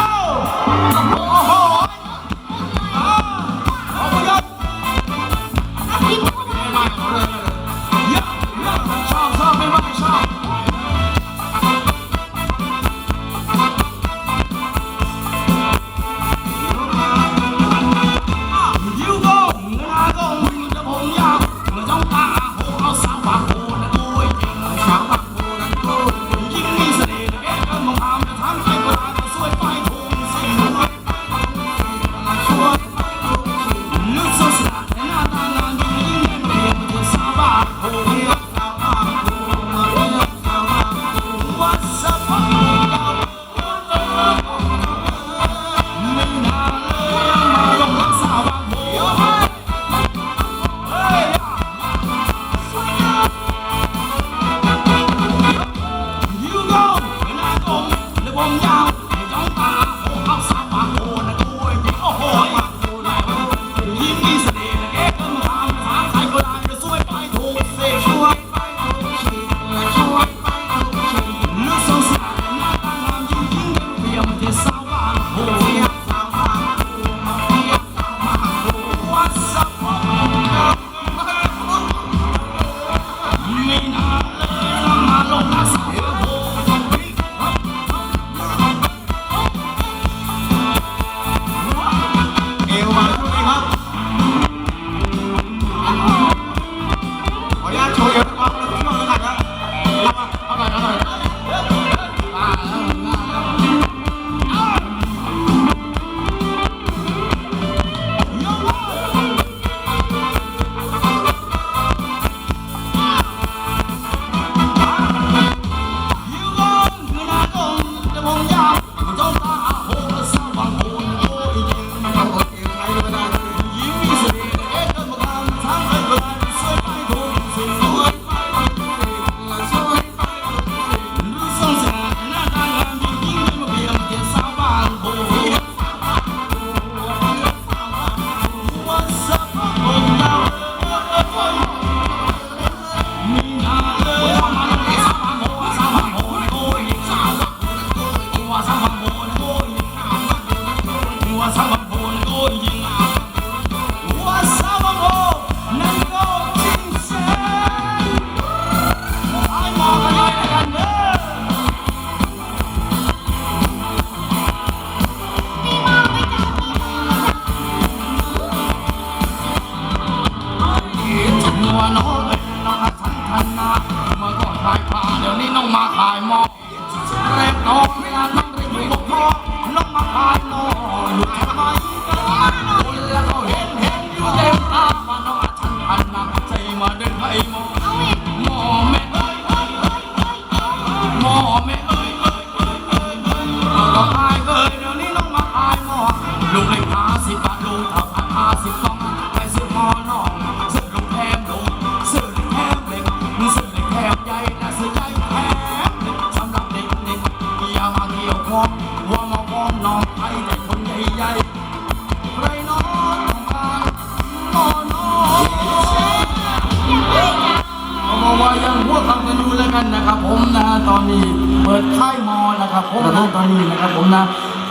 Oh.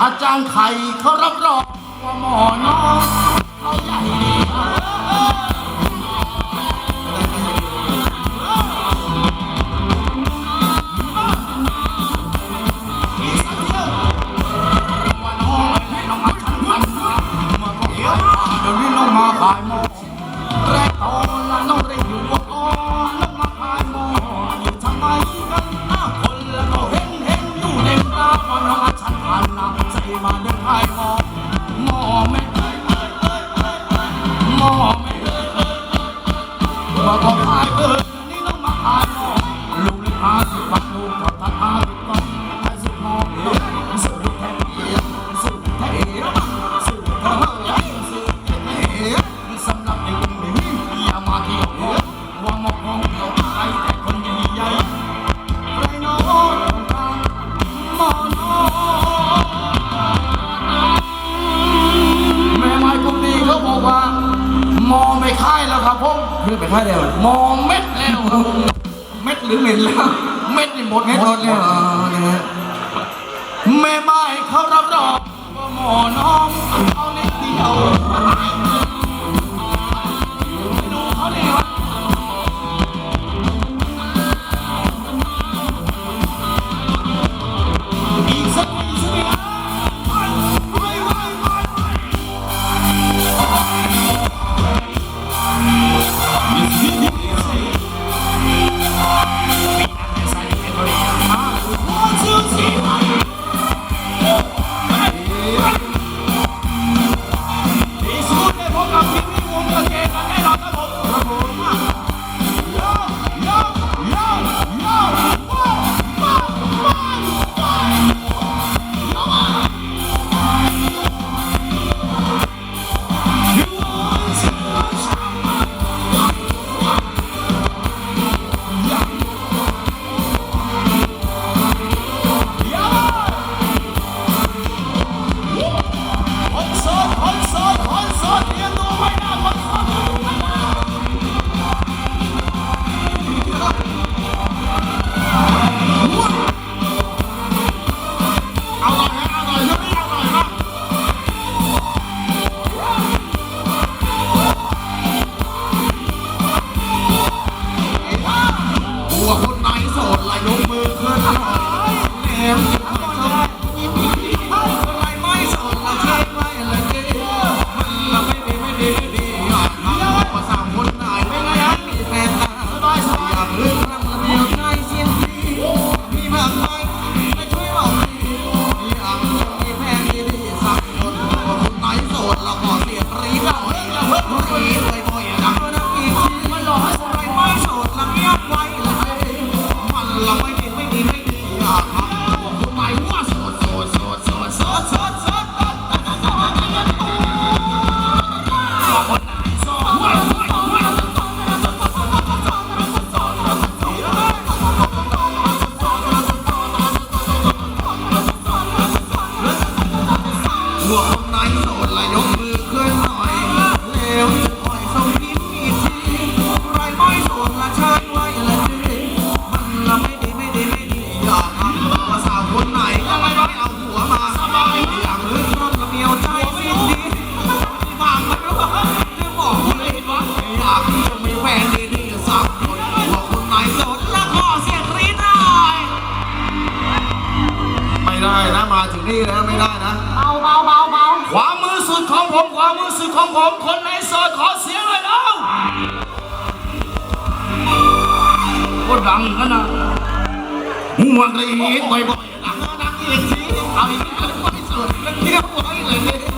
อาจารย์ไข่เขารับรองว่าหมอน้องเขาใหญ่ดีมาขาย ครับผมคือไปฆ่าเดียวมองเม็ดแล้วเม็ดหรือเหม็นแล้ว เม็ดนี่หมดเม็ดหมดแล้วนะฮะแม่ไม้เขารับรองว่าหมอน้องเอาเน็ตเดียว ยกมือขึ้นหน่อย Дякую.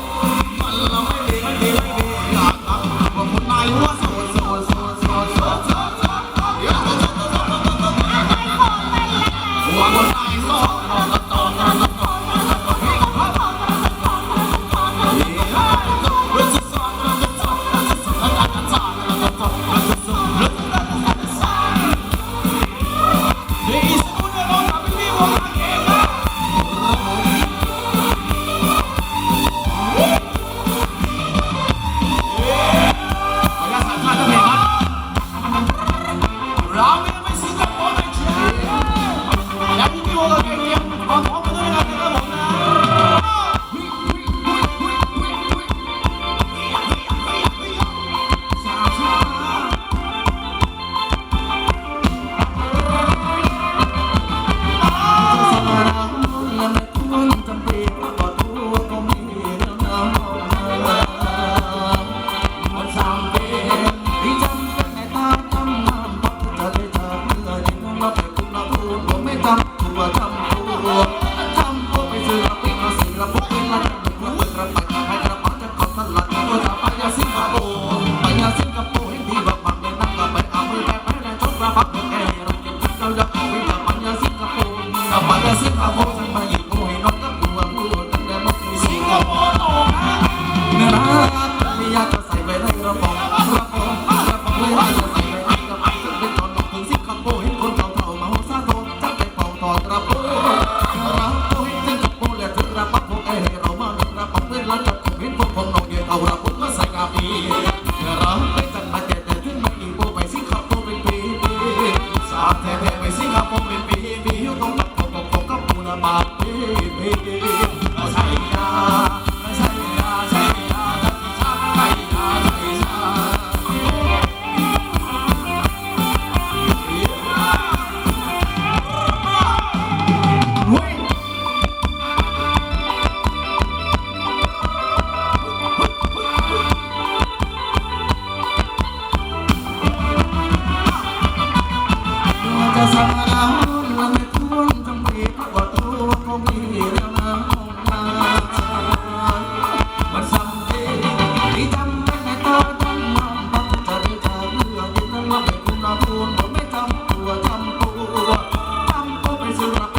Thank you.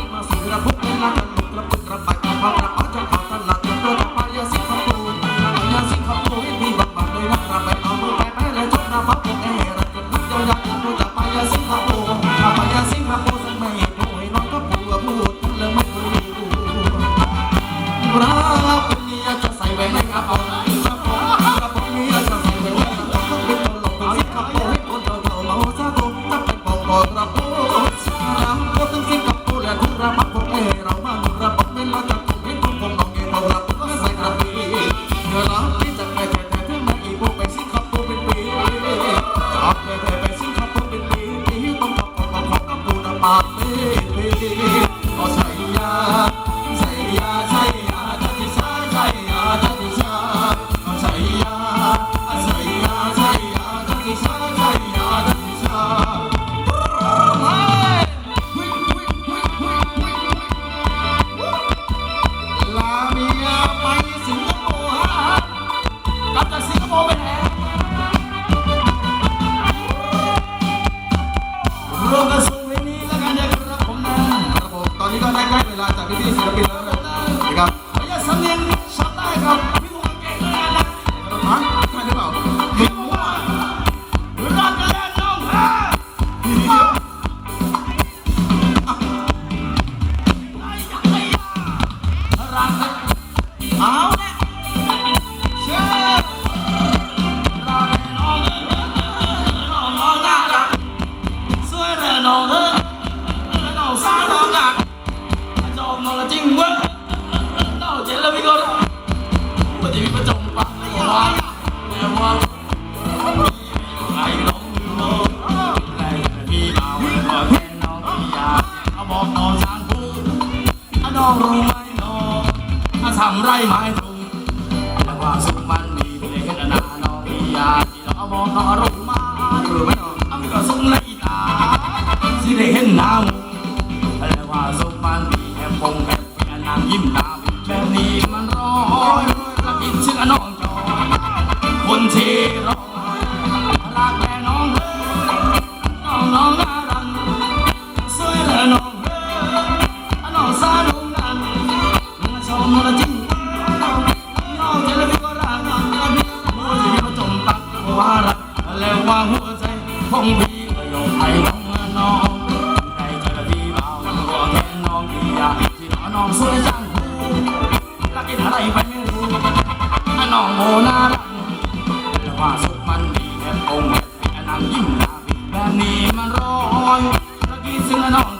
คงมีลงไปลงเมืองน้องในเจอพี่บ่าวตัวแม่น้องดีอยากที่น้องน้องสวยจังรักกินอะไรไปไม่รู้น้องโมน่ารักแต่ว่าสุดมันดีแค่องค์นางยิ้มนาบีแบบนี้มันรยรักกินซึ่งน้อง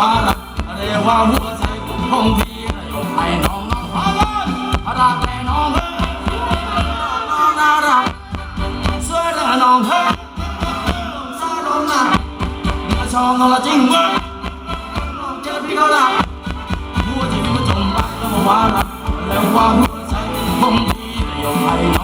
ว่ารียกว่าหัวใจคงทียกให้น้องน้องพากันรักแต่น้องเฮ้น้องน่ารักสวยแต่น้องเฮ้สาวน้องน่าชอบน้องละจริงเว้ยน้องเจอพี่เขาละหัวใจมันจมไปแล้วว่ารักแล้วว่าหัวใจคงทียกให้น้น้อง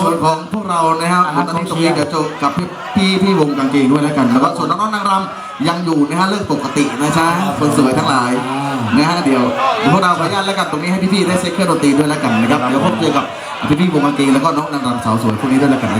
ส่วนของพวกเรานะครับอ่าฮะตอนนี้ตรงนี้เดี๋ยวจะกับพี่พี่พี่วงกางเกงด้วยแล้วกันแล้วก็ส่วนน้องๆนางรำยังอยู่นะฮะเรื่องปกตินะจ๊ะคนสวยทั้งหลายนะฮะเดี๋ยวเดี๋ยวพวกเราขออนุญาตแล้วกันตรงนี้ให้พี่ๆได้เซ็ตเครื่องดนตรีด้วยแล้วกันนะครับเดี๋ยวพบเจอกับพี่ๆวงกางเกงแล้วก็น้องนางรำสาวสวยพวกนี้ด้วยแล้วกัน